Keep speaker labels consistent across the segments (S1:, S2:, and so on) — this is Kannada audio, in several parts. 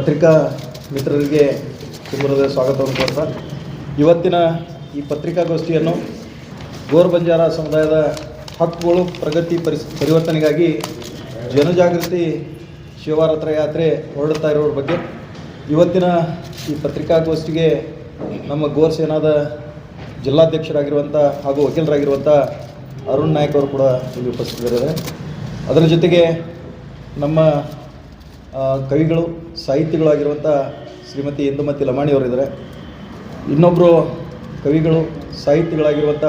S1: ಪತ್ರಿಕಾ ಮಿತ್ರರಿಗೆ ತುಂಬರದ ಸ್ವಾಗತವನ್ನು ಕೋರ್ತಾ. ಇವತ್ತಿನ ಈ ಪತ್ರಿಕಾಗೋಷ್ಠಿಯನ್ನು ಗೋರ್ ಬಂಜಾರ ಸಮುದಾಯದ ಹಕ್ಕುಗಳು, ಪ್ರಗತಿ ಪರಿವರ್ತನೆಗಾಗಿ ಜನಜಾಗೃತಿ ಶಿವರಾತ್ರ ಯಾತ್ರೆ ಹೊರಡುತ್ತಾ ಇರೋರ ಬಗ್ಗೆ. ಇವತ್ತಿನ ಈ ಪತ್ರಿಕಾಗೋಷ್ಠಿಗೆ ನಮ್ಮ ಗೋರ್ ಸೇನಾದ ಜಿಲ್ಲಾಧ್ಯಕ್ಷರಾಗಿರುವಂಥ ಹಾಗೂ ವಕೀಲರಾಗಿರುವಂಥ ಅರುಣ್ ನಾಯಕ್ ಅವರು ಕೂಡ ಇಲ್ಲಿ ಉಪಸ್ಥಿತರಿದ್ದಾರೆ. ಅದರ ಜೊತೆಗೆ ನಮ್ಮ ಕವಿಗಳು ಸಾಹಿತಿಗಳಾಗಿರುವಂಥ ಶ್ರೀಮತಿ ಇಂದುಮತಿ ಲಮಾಣಿ ಅವರಿದ್ದಾರೆ. ಇನ್ನೊಬ್ಬರು ಕವಿಗಳು ಸಾಹಿತಿಗಳಾಗಿರುವಂಥ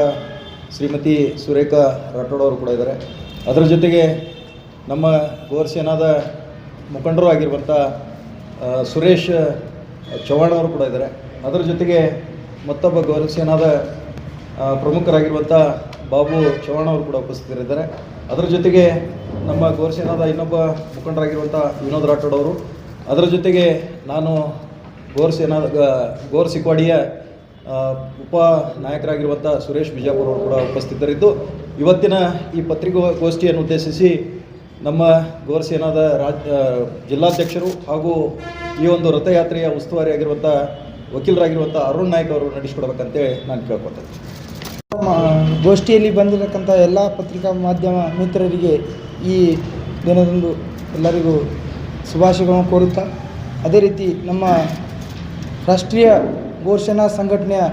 S1: ಶ್ರೀಮತಿ ಸುರೇಖಾ ರಾಠೋಡವರು ಕೂಡ ಇದ್ದಾರೆ. ಅದರ ಜೊತೆಗೆ ನಮ್ಮ ಗೋರ್ಸೇನಾದ ಮುಖಂಡರು ಆಗಿರುವಂಥ ಸುರೇಶ್ ಚವ್ಹಾಣ್ ಅವರು ಕೂಡ ಇದ್ದಾರೆ. ಅದರ ಜೊತೆಗೆ ಮತ್ತೊಬ್ಬ ಗೋರ್ಸೇನಾದ ಪ್ರಮುಖರಾಗಿರುವಂಥ ಬಾಬು ಚವ್ಹಾಣ್ ಅವರು ಕೂಡ ಉಪಸ್ಥಿತರಿದ್ದಾರೆ. ಅದರ ಜೊತೆಗೆ ನಮ್ಮ ಗೋರ್ಸೇನಾದ ಇನ್ನೊಬ್ಬ ಮುಖಂಡರಾಗಿರುವಂಥ ವಿನೋದ್ ರಾಠೋಡ್ ಅವರು. ಅದರ ಜೊತೆಗೆ ನಾನು ಗೋರ್ಸೇನಾದ ಗೋರ್ ಸಿಕ್ವಾಡಿಯ ಉಪ ನಾಯಕರಾಗಿರುವಂಥ ಸುರೇಶ್ ಬಿಜಾಪುರ್ ಅವರು ಕೂಡ ಉಪಸ್ಥಿತರಿದ್ದು. ಇವತ್ತಿನ ಈ ಪತ್ರಿಕಾಗೋಷ್ಠಿಯನ್ನು ಉದ್ದೇಶಿಸಿ ನಮ್ಮ ಗೋರ್ಸೇನಾದ ರಾಜ್ ಜಿಲ್ಲಾಧ್ಯಕ್ಷರು ಹಾಗೂ ಈ ಒಂದು ರಥಯಾತ್ರೆಯ ಉಸ್ತುವಾರಿಯಾಗಿರುವಂಥ ವಕೀಲರಾಗಿರುವಂಥ ಅರುಣ್ ನಾಯಕ್ ಅವರು ನಡೆಸಿಕೊಡ್ಬೇಕಂತೇಳಿ ನಾನು ಕೇಳ್ಕೊತೇನೆ
S2: ಗೋಷ್ಠಿಯಲ್ಲಿ ಬಂದಿರತಕ್ಕಂಥ ಎಲ್ಲ ಪತ್ರಿಕಾ ಮಾಧ್ಯಮ ಮಿತ್ರರಿಗೆ ಈ ದಿನದಂದು ಎಲ್ಲರಿಗೂ ಶುಭಾಶಯಗಳನ್ನು ಕೋರುತ್ತಾ, ಅದೇ ರೀತಿ ನಮ್ಮ ರಾಷ್ಟ್ರೀಯ ಘೋಷಣಾ ಸಂಘಟನೆಯ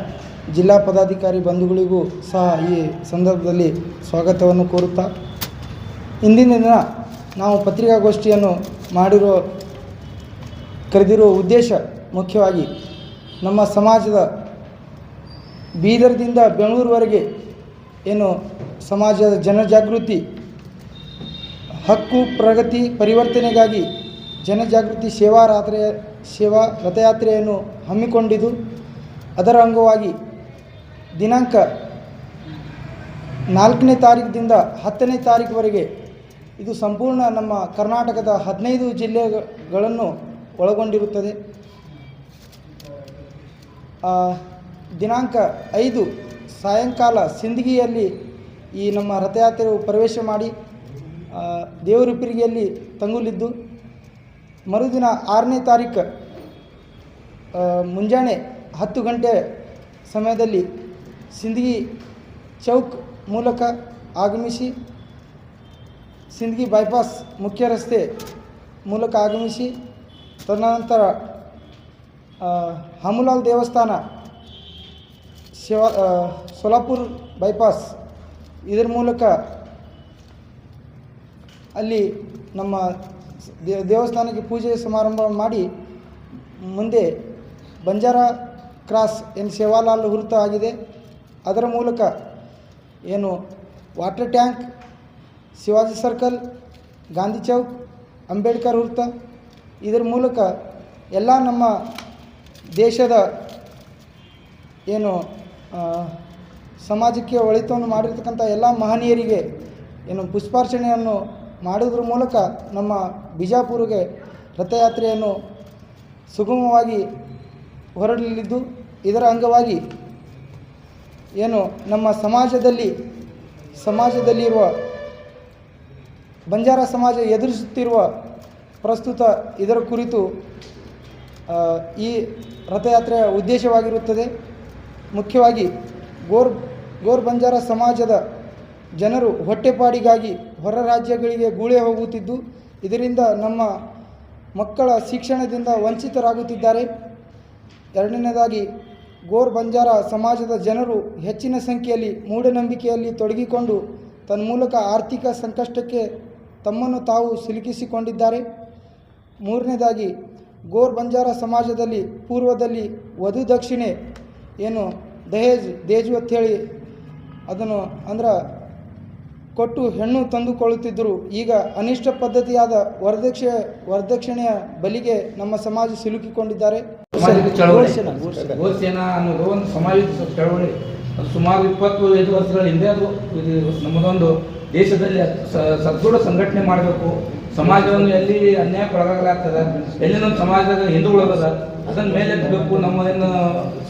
S2: ಜಿಲ್ಲಾ ಪದಾಧಿಕಾರಿ ಬಂಧುಗಳಿಗೂ ಸಹ ಈ ಸಂದರ್ಭದಲ್ಲಿ ಸ್ವಾಗತವನ್ನು ಕೋರುತ್ತಾ, ಇಂದಿನ ದಿನ ನಾವು ಪತ್ರಿಕಾಗೋಷ್ಠಿಯನ್ನು ಮಾಡಿರೋ ಕರೆದಿರುವ ಉದ್ದೇಶ ಮುಖ್ಯವಾಗಿ ನಮ್ಮ ಸಮಾಜದ ಬೀದರ್ದಿಂದ ಬೆಂಗಳೂರುವರೆಗೆ ಏನು ಸಮಾಜದ ಜನಜಾಗೃತಿ, ಹಕ್ಕು, ಪ್ರಗತಿ, ಪರಿವರ್ತನೆಗಾಗಿ ಜನಜಾಗೃತಿ ಸೇವಾ ರಾತ್ರೆಯ ಸೇವಾ ರಥಯಾತ್ರೆಯನ್ನು ಹಮ್ಮಿಕೊಂಡಿದ್ದು, ಅದರ ಅಂಗವಾಗಿ ದಿನಾಂಕ ನಾಲ್ಕನೇ ತಾರೀಕಿನಿಂದ ಹತ್ತನೇ ತಾರೀಕುವರೆಗೆ ಇದು ಸಂಪೂರ್ಣ ನಮ್ಮ ಕರ್ನಾಟಕದ ಹದಿನೈದು ಜಿಲ್ಲೆಗಳನ್ನು ಒಳಗೊಂಡಿರುತ್ತದೆ. ದಿನಾಂಕ ಐದು ಸಾಯಂಕಾಲ ಸಿಂದಗಿಯಲ್ಲಿ ಈ ನಮ್ಮ ರಥಯಾತ್ರೆಯು ಪ್ರವೇಶ ಮಾಡಿ ದೇವರು ದೇವರುಪಿರಿಗೆಯಲ್ಲಿ ತಂಗುಲಿದ್ದು, ಮರುದಿನ ಆರನೇ ತಾರೀಕು ಮುಂಜಾನೆ ಹತ್ತು ಗಂಟೆ ಸಮಯದಲ್ಲಿ ಸಿಂದಗಿ ಚೌಕ್ ಮೂಲಕ ಆಗಮಿಸಿ, ಸಿಂದಗಿ ಬೈಪಾಸ್ ಮುಖ್ಯ ರಸ್ತೆ ಮೂಲಕ ಆಗಮಿಸಿ, ತದನಂತರ ಹಾಮುಲಾಲ್ ದೇವಸ್ಥಾನ ಶಿವ ಸೋಲಾಪುರ್ ಬೈಪಾಸ್ ಇದರ ಮೂಲಕ ಅಲ್ಲಿ ನಮ್ಮ ದೇವಸ್ಥಾನಕ್ಕೆ ಪೂಜೆ ಸಮಾರಂಭ ಮಾಡಿ ಮುಂದೆ ಬಂಜಾರ ಕ್ರಾಸ್ ಏನು ಸೇವಾಲಾಲ್ ವೃತ್ತ ಆಗಿದೆ. ಅದರ ಮೂಲಕ ಏನು water tank, Shivaji circle, Gandhi Chowk, Ambedkar ವೃತ್ತ, ಇದರ ಮೂಲಕ ಎಲ್ಲ ನಮ್ಮ ದೇಶದ ಏನು ಸಮಾಜಕ್ಕೆ ಒಳಿತವನ್ನು ಮಾಡಿರ್ತಕ್ಕಂಥ ಎಲ್ಲ ಮಹನೀಯರಿಗೆ ಏನು ಪುಷ್ಪಾರ್ಚನೆಯನ್ನು ಮಾಡುವುದರ ಮೂಲಕ ನಮ್ಮ ಬಿಜಾಪುರಿಗೆ ರಥಯಾತ್ರೆಯನ್ನು ಸುಗಮವಾಗಿ ಹೊರಡಲಿದ್ದು, ಇದರ ಅಂಗವಾಗಿ ಏನು ನಮ್ಮ ಸಮಾಜದಲ್ಲಿ ಸಮಾಜದಲ್ಲಿರುವ ಬಂಜಾರ ಸಮಾಜ ಎದುರಿಸುತ್ತಿರುವ ಪ್ರಸ್ತುತ ಇದರ ಕುರಿತು ಈ ರಥಯಾತ್ರೆಯ ಉದ್ದೇಶವಾಗಿರುತ್ತದೆ. ಮುಖ್ಯವಾಗಿ ಗೋರ್ ಗೋರ್ ಬಂಜಾರ ಸಮಾಜದ ಜನರು ಹೊಟ್ಟೆಪಾಡಿಗಾಗಿ ಹೊರ ರಾಜ್ಯಗಳಿಗೆ ಗೂಳೆ ಹೋಗುತ್ತಿದ್ದು, ಇದರಿಂದ ನಮ್ಮ ಮಕ್ಕಳ ಶಿಕ್ಷಣದಿಂದ ವಂಚಿತರಾಗುತ್ತಿದ್ದಾರೆ. ಎರಡನೇದಾಗಿ ಗೋರ್ ಬಂಜಾರ ಸಮಾಜದ ಜನರು ಹೆಚ್ಚಿನ ಸಂಖ್ಯೆಯಲ್ಲಿ ಮೂಢನಂಬಿಕೆಯಲ್ಲಿ ತೊಡಗಿಕೊಂಡು ತನ್ಮೂಲಕ ಆರ್ಥಿಕ ಸಂಕಷ್ಟಕ್ಕೆ ತಮ್ಮನ್ನು ತಾವು ಸಿಲುಕಿಸಿಕೊಂಡಿದ್ದಾರೆ. ಮೂರನೇದಾಗಿ ಗೋರ್ ಬಂಜಾರ ಸಮಾಜದಲ್ಲಿ ಪೂರ್ವದಲ್ಲಿ ವಧು ದಕ್ಷಿಣೆ ಏನು ದಹೇಜ್ ದೇಜು ಹೇಳಿ ಅದನ್ನು ಅಂದ್ರೆ ಕೊಟ್ಟು ಹೆಣ್ಣು ತಂದುಕೊಳ್ಳುತ್ತಿದ್ದರು. ಈಗ ಅನಿಷ್ಟ ಪದ್ಧತಿಯಾದ ವರದಕ್ಷ ವರದಕ್ಷಿಣೆಯ ಬಲಿಗೆ ನಮ್ಮ ಸಮಾಜ ಸಿಲುಕಿಕೊಂಡಿದ್ದಾರೆ.
S3: ಗೋಸೇನಾ ಅನ್ನೋದು ಒಂದು ಸಮಾಜ ಚಳವಳಿ. ಸುಮಾರು ಇಪ್ಪತ್ತು ಐದು ವರ್ಷಗಳ ಹಿಂದೆ ಅದು ನಮ್ಮದೊಂದು ದೇಶದಲ್ಲಿ ಸದೃಢ ಸಂಘಟನೆ ಮಾಡಬೇಕು. ಸಮಾಜವನ್ನು ಎಲ್ಲಿ ಅನ್ಯಾಯಕ್ಕೆ ಒಳಗಾಗಲಾಗ್ತದ ಎಲ್ಲಿ ನಮ್ಮ ಸಮಾಜದಾಗ ಹಿಂದೂಗಳದ ಅದನ್ನ ಮೇಲೆ ಎತ್ತಬೇಕು ನಮ್ಮ ಏನು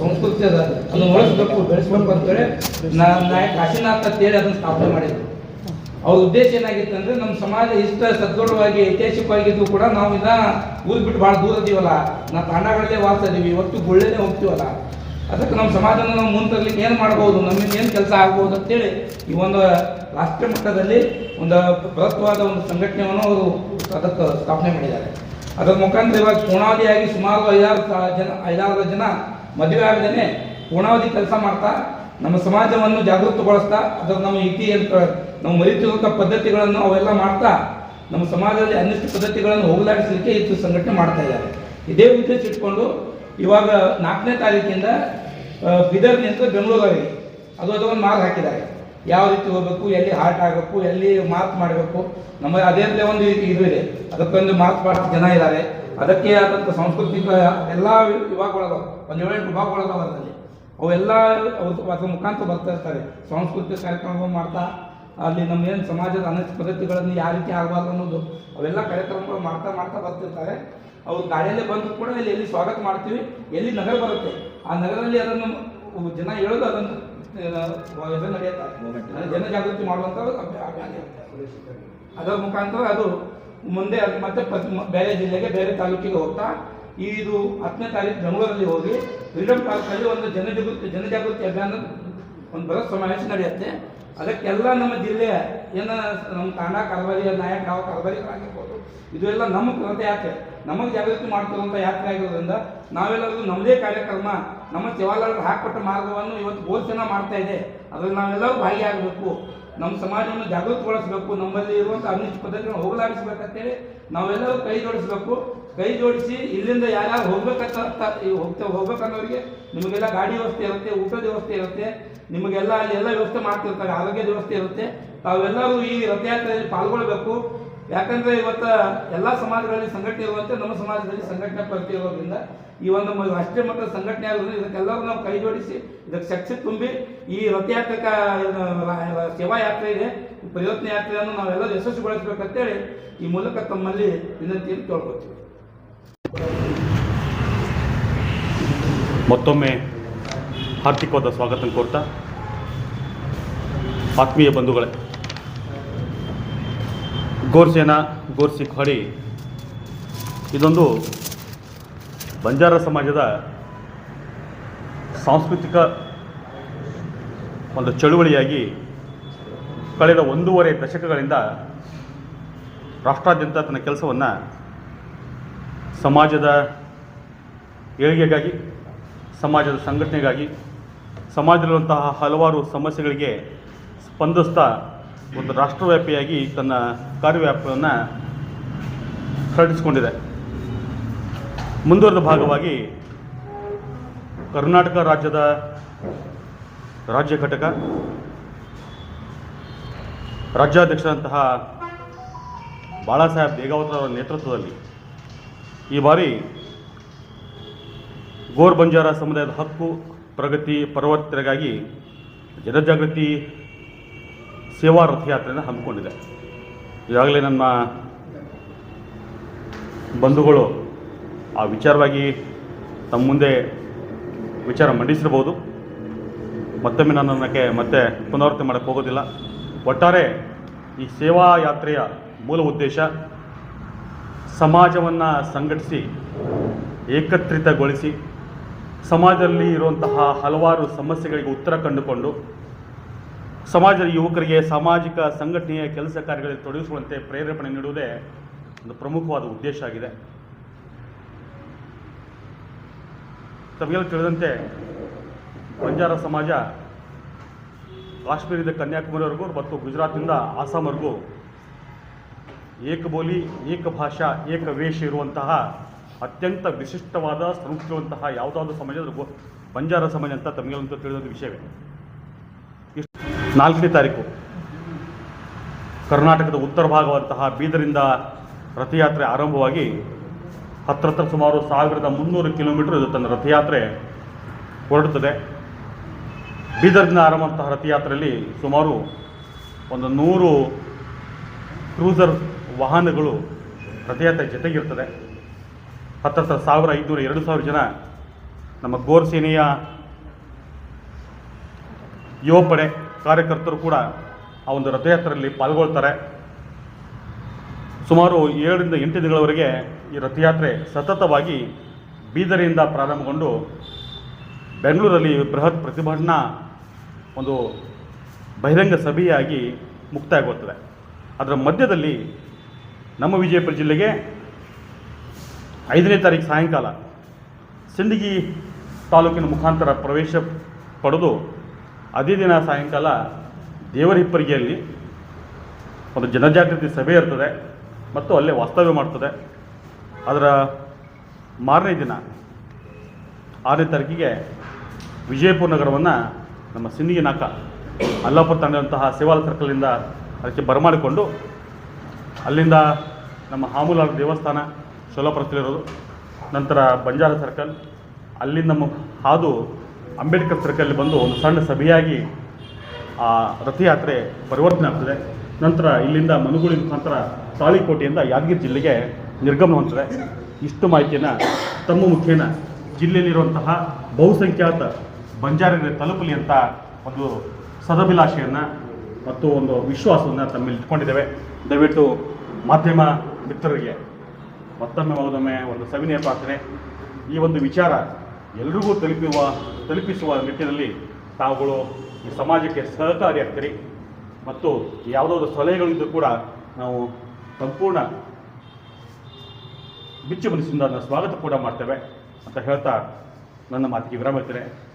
S3: ಸಂಸ್ಕೃತಿ ಅದ? ಅದನ್ನ ಉಳಿಸ್ಬೇಕು, ಬೆಳೆಸ್ಬೇಕು ಅಂತೇಳಿ ನಾ ನಾಯಕ ಕಾಶಿನಾಥ್ ಅಂತೇಳಿ ಅದನ್ನ ಸ್ಥಾಪನೆ ಮಾಡಿದ್ರು. ಅವ್ರ ಉದ್ದೇಶ ಏನಾಗಿತ್ತು ಅಂದ್ರೆ ನಮ್ಮ ಸಮಾಜ ಇಷ್ಟ ಸದೃಢವಾಗಿ ಐತಿಹಾಸಿಕವಾಗಿದ್ದು ಕೂಡ ನಾವು ಇದನ್ನ ಊರ್ ಬಿಟ್ಟು ಭಾಳ ದೂರ ಇದೀವಲ್ಲ? ನಾವು ತಾಂಡಗಳಲ್ಲೇ ವಾಸ ಇದೀವಿ ಇವತ್ತು ಗುಳ್ಳೆನೇ ಹೋಗ್ತೀವಲ್ಲ? ಅದಕ್ಕೆ ನಮ್ಮ ಸಮಾಜನ ನಾವು ಮುಂದೆ ಏನು ಮಾಡ್ಬೋದು? ನಮ್ಮಿಂದ ಏನು ಕೆಲಸ ಆಗ್ಬೋದು ಅಂತೇಳಿ ಈ ಒಂದು ರಾಷ್ಟ್ರ ಮಟ್ಟದಲ್ಲಿ ಒಂದು ಬೃಹತ್ವಾದ ಒಂದು ಸಂಘಟನೆಯನ್ನು ಅವರು ಅದಕ್ಕೆ ಸ್ಥಾಪನೆ ಮಾಡಿದ್ದಾರೆ. ಅದರ ಮುಖಾಂತರ ಇವಾಗ ಪೂರ್ಣಾವಧಿಯಾಗಿ ಸುಮಾರು ಐದಾರು ಜನ ಐದಾರು ಜನ ಮದುವೆ ಆಗದೇನೆ ಪೂರ್ಣಾವಧಿ ಕೆಲಸ ಮಾಡ್ತಾ, ನಮ್ಮ ಸಮಾಜವನ್ನು ಜಾಗೃತಗೊಳಿಸ್ತಾ, ಅದರ ನಮ್ಮ ಇತಿ ಅಂತ ನಾವು ಮರಿತಿರುವಂಥ ಪದ್ಧತಿಗಳನ್ನು ಅವೆಲ್ಲ ಮಾಡ್ತಾ, ನಮ್ಮ ಸಮಾಜದಲ್ಲಿ ಅನಿಷ್ಟ ಪದ್ಧತಿಗಳನ್ನು ಹೋಗಲಾಡಿಸಲಿಕ್ಕೆ ಇದು ಸಂಘಟನೆ ಮಾಡ್ತಾ ಇದ್ದಾರೆ. ಇದೇ ಉದ್ದೇಶ ಇಟ್ಕೊಂಡು ಇವಾಗ ನಾಲ್ಕನೇ ತಾರೀಕಿಂದ ಬೀದರ್ನಿಂದ ಬೆಂಗಳೂರಿಗೆ ಅದು ಅದೊಂದು ಮಾರ್ಕ್ ಹಾಕಿದ್ದಾರೆ. ಯಾವ ರೀತಿ ಹೋಗ್ಬೇಕು, ಎಲ್ಲಿ ಹಾರ್ಟ್ ಆಗಬೇಕು, ಎಲ್ಲಿ ಮಾರ್ಕ್ ಮಾಡಬೇಕು, ನಮ್ಮ ಅದೇ ಒಂದು ಇದು ಇದೆ. ಅದಕ್ಕೊಂದು ಮಾರ್ಕ್ ಮಾಡೋ ಜನ ಇದ್ದಾರೆ. ಅದಕ್ಕೆ ಆದಂಥ ಸಾಂಸ್ಕೃತಿಕ ಎಲ್ಲ ವಿಭಾಗಗಳದಾವ ಒಂದು ಏಳೆಂಟು ವಿಭಾಗಗಳದಾವ ಅದರಲ್ಲಿ ಅವೆಲ್ಲ ಅವ್ರ ಅದ್ರ ಮುಖಾಂತರ ಬರ್ತಾ ಇರ್ತಾರೆ. ಸಾಂಸ್ಕೃತಿಕ ಕಾರ್ಯಕ್ರಮಗಳು ಮಾಡ್ತಾ, ಅಲ್ಲಿ ನಮ್ಮ ಏನು ಸಮಾಜದ ಅನೇಕ ಪದ್ಧತಿಗಳನ್ನು ಯಾವ ರೀತಿ ಆಗಬಾರ್ದು ಅನ್ನೋದು, ಅವೆಲ್ಲ ಕಾರ್ಯಕ್ರಮಗಳು ಮಾಡ್ತಾ ಮಾಡ್ತಾ ಬರ್ತಿರ್ತಾರೆ. ಅವ್ರು ಗಾಡಿಯಲ್ಲೇ ಬಂದು ಕೂಡ ಇಲ್ಲಿ ಎಲ್ಲಿ ಸ್ವಾಗತ ಮಾಡ್ತೀವಿ, ಎಲ್ಲಿ ನಗರ ಬರುತ್ತೆ, ಆ ನಗರದಲ್ಲಿ ಅದನ್ನು ಜನ ಹೇಳೋದು ಅದನ್ನು ನಡೆಯುತ್ತೆ? ಜನ ಜನಜಾಗೃತಿ ಮಾಡುವಂಥ. ಅದರ ಮುಖಾಂತರ ಅದು ಮುಂದೆ ಮತ್ತೆ ಬೇರೆ ಜಿಲ್ಲೆಗೆ, ಬೇರೆ ತಾಲೂಕಿಗೆ ಹೋಗ್ತಾ, ಇದು ಹತ್ತನೇ ತಾರೀಕು ಬೆಂಗಳೂರಲ್ಲಿ ಹೋಗಿ ಫ್ರೀಡಮ್ ಪಾರ್ಕಲ್ಲಿ ಒಂದು ಜನಜಾಗೃತಿ ಜನಜಾಗೃತಿ ಅಭಿಯಾನ ಒಂದು ಬೃಹತ್ ಸಮಾವೇಶ ನಡೆಯುತ್ತೆ. ಅದಕ್ಕೆಲ್ಲ ನಮ್ಮ ಜಿಲ್ಲೆಯ ಏನು, ನಮ್ಮ ತಾಂಡ ಕರಬಾರಿ ನಾಯಕ ಯಾವ ಕರಬಾರಿಗಳಾಗಿರ್ಬೋದು ಇದು ಎಲ್ಲ ನಮ್ಮ ರಥಯಾತ್ರೆ ನಮಗೆ ಜಾಗೃತಿ ಮಾಡ್ತಿರುವಂತ ಯಾತ್ರೆ ಆಗಿರೋದ್ರಿಂದ ನಾವೆಲ್ಲರೂ ನಮ್ಮದೇ ಕಾರ್ಯಕ್ರಮ, ನಮ್ಮ ಜವಾಹರ್ಲಾಲ್ ಹಾಕೊಟ್ಟ ಮಾರ್ಗವನ್ನು ಇವತ್ತು ಘೋಷಣೆ ಮಾಡ್ತಾ ಇದೆ. ಅದ್ರಲ್ಲಿ ನಾವೆಲ್ಲರೂ ಭಾಗಿಯಾಗಬೇಕು. ನಮ್ಮ ಸಮಾಜವನ್ನು ಜಾಗೃತಗೊಳಿಸಬೇಕು. ನಮ್ಮಲ್ಲಿ ಇರುವಂಥ ಅನಿಷ್ಟ ಪದ್ಧತಿಗಳನ್ನು ಹೋಗಲಾಡಿಸ್ಬೇಕಂತೇಳಿ ನಾವೆಲ್ಲರೂ ಕೈ ಜೋಡಿಸಬೇಕು. ಕೈ ಜೋಡಿಸಿ ಇಲ್ಲಿಂದ ಯಾರ್ಯಾರು ಹೋಗ್ಬೇಕಂತ ಹೋಗ್ತಾ ಹೋಗ್ಬೇಕನ್ನೋರಿಗೆ ನಿಮಗೆಲ್ಲ ಗಾಡಿ ವ್ಯವಸ್ಥೆ ಇರುತ್ತೆ, ಊಟದ ವ್ಯವಸ್ಥೆ ಇರುತ್ತೆ, ನಿಮಗೆಲ್ಲ ಎಲ್ಲ ವ್ಯವಸ್ಥೆ ಮಾಡ್ತಿರ್ತಾರೆ, ಆರೋಗ್ಯದ ವ್ಯವಸ್ಥೆ ಇರುತ್ತೆ. ತಾವೆಲ್ಲರೂ ಈ ರಥಯಾತ್ರೆಯಲ್ಲಿ ಪಾಲ್ಗೊಳ್ಬೇಕು. ಯಾಕಂದ್ರೆ ಇವತ್ತ ಎಲ್ಲ ಸಮಾಜಗಳಲ್ಲಿ ಸಂಘಟನೆ ಇರುವಂತೆ ನಮ್ಮ ಸಮಾಜದಲ್ಲಿ ಸಂಘಟನೆ ಪ್ರತಿ ಇರೋದ್ರಿಂದ ಈ ಒಂದು ರಾಷ್ಟ್ರೀಯ ಮಟ್ಟದ ಸಂಘಟನೆ ಆಗೋದ್ರಿಂದ ಇದಕ್ಕೆಲ್ಲರೂ ನಾವು ಕೈ ಜೋಡಿಸಿ, ಇದಕ್ಕೆ ಶಕ್ತಿ ತುಂಬಿ ಈ ರಥಯಾತ್ರಿಕ ಸೇವಾ ಯಾತ್ರೆ ಇದೆ ಪರಿವರ್ತನೆ ಯಾತ್ರೆಯನ್ನು ನಾವೆಲ್ಲರೂ ಯಶಸ್ವಿಗೊಳಿಸಬೇಕಂತೇಳಿ ಈ ಮೂಲಕ ತಮ್ಮಲ್ಲಿ ವಿನಂತಿಯನ್ನು ಕೇಳ್ಕೊತೀವಿ
S4: ಮತ್ತೊಮ್ಮೆ ಹಾರ್ದಿಕವಾದ ಸ್ವಾಗತ ಕೋರ್ತಾ. ಆತ್ಮೀಯ ಬಂಧುಗಳೇ ಗೋರ್ಸೇನಾ, ಗೋರ್ಸಿ ಖಡಿ. ಇದೊಂದು ಬಂಜಾರ ಸಮಾಜದ ಸಾಂಸ್ಕೃತಿಕ ಒಂದು ಚಳುವಳಿಯಾಗಿ ಕಳೆದ ಒಂದೂವರೆ ದಶಕಗಳಿಂದ ರಾಷ್ಟ್ರಾದ್ಯಂತ ತನ್ನ ಕೆಲಸವನ್ನು ಸಮಾಜದ ಏಳಿಗೆಗಾಗಿ, ಸಮಾಜದ ಸಂಘಟನೆಗಾಗಿ, ಸಮಾಜದಲ್ಲಿರುವಂತಹ ಹಲವಾರು ಸಮಸ್ಯೆಗಳಿಗೆ ಸ್ಪಂದಿಸ್ತಾ ಒಂದು ರಾಷ್ಟ್ರವ್ಯಾಪಿಯಾಗಿ ತನ್ನ ಕಾರ್ಯವ್ಯಾಪ್ತಿಯನ್ನು ಹರಡಿಸಿಕೊಂಡಿದೆ ಮುಂದುವರೆದ ಭಾಗವಾಗಿ ಕರ್ನಾಟಕ ರಾಜ್ಯದ ರಾಜ್ಯ ಘಟಕ, ರಾಜ್ಯಾಧ್ಯಕ್ಷರಂತಹ ಬಾಳಾಸಾಹೇಬ್ ಬೇಗಾವತ್ ಅವರ ನೇತೃತ್ವದಲ್ಲಿ ಈ ಬಾರಿ ಗೋರ್ ಬಂಜಾರ ಸಮುದಾಯದ ಹಕ್ಕು, ಪ್ರಗತಿ ಪರ್ವತರಿಗಾಗಿ ಜನಜಾಗೃತಿ ಸೇವಾ ರಥಯಾತ್ರೆಯನ್ನು ಹಮ್ಮಿಕೊಂಡಿದೆ. ಈಗಾಗಲೇ ನನ್ನ ಬಂಧುಗಳು ಆ ವಿಚಾರವಾಗಿ ತಮ್ಮ ಮುಂದೆ ವಿಚಾರ ಮಂಡಿಸಿರ್ಬೋದು. ಮತ್ತೊಮ್ಮೆ ನಾನು ನನಗೆ ಮತ್ತೆ ಪುನರಾವರ್ತನೆ ಮಾಡಕ್ಕೆ ಹೋಗೋದಿಲ್ಲ. ಒಟ್ಟಾರೆ ಈ ಸೇವಾ ಯಾತ್ರೆಯ ಮೂಲ ಉದ್ದೇಶ ಸಮಾಜವನ್ನು ಸಂಘಟಿಸಿ, ಏಕತ್ರಿತಗೊಳಿಸಿ, ಸಮಾಜದಲ್ಲಿ ಇರುವಂತಹ ಹಲವಾರು ಸಮಸ್ಯೆಗಳಿಗೆ ಉತ್ತರ ಕಂಡುಕೊಂಡು ಸಮಾಜದ ಯುವಕರಿಗೆ ಸಾಮಾಜಿಕ ಸಂಘಟನೆಯ ಕೆಲಸ ಕಾರ್ಯಗಳಲ್ಲಿ ತೊಡಗಿಸುವಂತೆ ಪ್ರೇರೇಪಣೆ ನೀಡುವುದೇ ಒಂದು ಪ್ರಮುಖವಾದ ಉದ್ದೇಶ ಆಗಿದೆ. ತಮಗೆಲ್ಲ ತಿಳಿದಂತೆ ಬಂಜಾರ ಸಮಾಜ ಕಾಶ್ಮೀರದ ಕನ್ಯಾಕುಮಾರಿವರೆಗೂ ಮತ್ತು ಗುಜರಾತ್ನಿಂದ ಆಸಾಂವರೆಗೂ ಏಕಬೋಲಿ ಏಕ ಭಾಷಾ ಏಕ ವೇಷ ಇರುವಂತಹ ಅತ್ಯಂತ ವಿಶಿಷ್ಟವಾದ, ಸಂಸ್ಕೃತಿವಂತಹ ಯಾವುದಾದ್ರೂ ಸಮಾಜ ಬಂಜಾರ ಸಮಾಜ ಅಂತ ತಮಗೆಲ್ಲಂತೂ ತಿಳಿದ ವಿಷಯವೇ ನಾಲ್ಕನೇ ತಾರೀಕು. ಕರ್ನಾಟಕದ ಉತ್ತರ ಭಾಗವಂತಹ ಬೀದರಿಂದ ರಥಯಾತ್ರೆ ಆರಂಭವಾಗಿ ಹತ್ರ ಸುಮಾರು ಸಾವಿರದ ಮುನ್ನೂರು ಕಿಲೋಮೀಟರ್ ಇದು ತನ್ನ ರಥಯಾತ್ರೆ ಹೊರಡುತ್ತದೆ. ಬೀದರ್ನಿಂದ ಆರಂಭಂತಹ ರಥಯಾತ್ರೆಯಲ್ಲಿ ಸುಮಾರು ಒಂದು ನೂರು ಕ್ರೂಸರ್ ವಾಹನಗಳು ರಥಯಾತ್ರೆ ಜೊತೆಗಿರ್ತದೆ ಹತ್ತತ್ರ ಸಾವಿರ ಐದುನೂರ ಎರಡು ಸಾವಿರ ಜನ ನಮ್ಮ ಗೋರ್ ಸೇನೆಯ ಯುವ ಪಡೆ ಕಾರ್ಯಕರ್ತರು ಕೂಡ ಆ ಒಂದು ರಥಯಾತ್ರೆಯಲ್ಲಿ ಪಾಲ್ಗೊಳ್ತಾರೆ. ಸುಮಾರು ಏಳರಿಂದ ಎಂಟು ದಿನಗಳವರೆಗೆ ಈ ರಥಯಾತ್ರೆ ಸತತವಾಗಿ ಬೀದರಿಯಿಂದ ಪ್ರಾರಂಭಗೊಂಡು ಬೆಂಗಳೂರಲ್ಲಿ ಬೃಹತ್ ಪ್ರತಿಭಟನಾ ಒಂದು ಬಹಿರಂಗ ಸಭೆಯಾಗಿ ಮುಕ್ತಾಯಗೊಳ್ತದೆ. ಅದರ ಮಧ್ಯದಲ್ಲಿ ನಮ್ಮ ವಿಜಯಪುರ ಜಿಲ್ಲೆಗೆ ಐದನೇ ತಾರೀಕು ಸಾಯಂಕಾಲ ಸಿಂದಗಿ ತಾಲೂಕಿನ ಮುಖಾಂತರ ಪ್ರವೇಶ ಪಡೆದು ಅದೇ ದಿನ ಸಾಯಂಕಾಲ ದೇವರ ಹಿಪ್ಪರಿಗೆಯಲ್ಲಿ ಒಂದು ಜನಜಾಗೃತಿ ಸಭೆ ಇರ್ತದೆ ಮತ್ತು ಅಲ್ಲೇ ವಾಸ್ತವ್ಯ ಮಾಡ್ತದೆ. ಅದರ ಮಾರನೇ ದಿನ, ಆರನೇ ತಾರೀಕಿಗೆ ವಿಜಯಪುರ ನಗರವನ್ನು ನಮ್ಮ ಸಿನ್ನಿಗೆ ನಾಕ, ಅಲ್ಲಾಪುರ ತಂಡದಂತಹ ಸೇವಾಲ ಸರ್ಕಲಿಂದ ಅದಕ್ಕೆ ಬರಮಾಡಿಕೊಂಡು ಅಲ್ಲಿಂದ ನಮ್ಮ ಹಾಮೂಲ ದೇವಸ್ಥಾನ ಸೋಲಾಪುರದಲ್ಲಿರೋದು ನಂತರ ಬಂಜಾರ ಸರ್ಕಲ್ ಅಲ್ಲಿಂದ ನಮ್ಮ ಹಾದು ಅಂಬೇಡ್ಕರ್ ಸರ್ಕಲ್ ಬಂದು ಒಂದು ಸಣ್ಣ ಸಭೆಯಾಗಿ ಆ ರಥಯಾತ್ರೆ ಪರಿವರ್ತನೆ ಆಗ್ತದೆ. ನಂತರ ಇಲ್ಲಿಂದ ಮನುಗುಳಿ ಮುಖಾಂತರ ತಾಳಿಕೋಟೆಯಿಂದ ಯಾದಗಿರಿ ಜಿಲ್ಲೆಗೆ ನಿರ್ಗಮನ ಹೊಂದಿದೆ ಇಷ್ಟು ಮಾಹಿತಿಯನ್ನು ತಮ್ಮ ಮುಖೇನ ಜಿಲ್ಲೆಯಲ್ಲಿರುವಂತಹ ಬಹುಸಂಖ್ಯಾತ ಬಂಜಾರಿಗೆ ತಲುಪಲಿ ಅಂತ ಒಂದು ಸದಭಿಲಾಷೆಯನ್ನು ಮತ್ತು ಒಂದು ವಿಶ್ವಾಸವನ್ನು ತಮ್ಮಲ್ಲಿ ಇಟ್ಕೊಂಡಿದ್ದೇವೆ. ದಯವಿಟ್ಟು ಮಾಧ್ಯಮ ಮಿತ್ರರಿಗೆ ಮತ್ತೊಮ್ಮೆ ಒಂದು ಸವಿನಯ ಪ್ರಾರ್ಥನೆ. ಈ ಒಂದು ವಿಚಾರ ಎಲ್ರಿಗೂ ತಲುಪುವ, ತಲುಪಿಸುವ ನಿಟ್ಟಿನಲ್ಲಿ ತಾವುಗಳು ಈ ಸಮಾಜಕ್ಕೆ ಸಹಕಾರಿಯಾಗ್ತೀರಿ. ಮತ್ತು ಯಾವುದಾದ್ರು ಸಲಹೆಗಳಿಂದ ಕೂಡ ನಾವು ಸಂಪೂರ್ಣ ಬಿಚ್ಚು ಮನಸ್ಸಿಂದ ಸ್ವಾಗತ ಕೂಡ ಮಾಡ್ತೇವೆ ಅಂತ ಹೇಳ್ತಾ ನನ್ನ ಮಾತಿಗೆ ವಿರಾಮ ಇರ್ತೇನೆ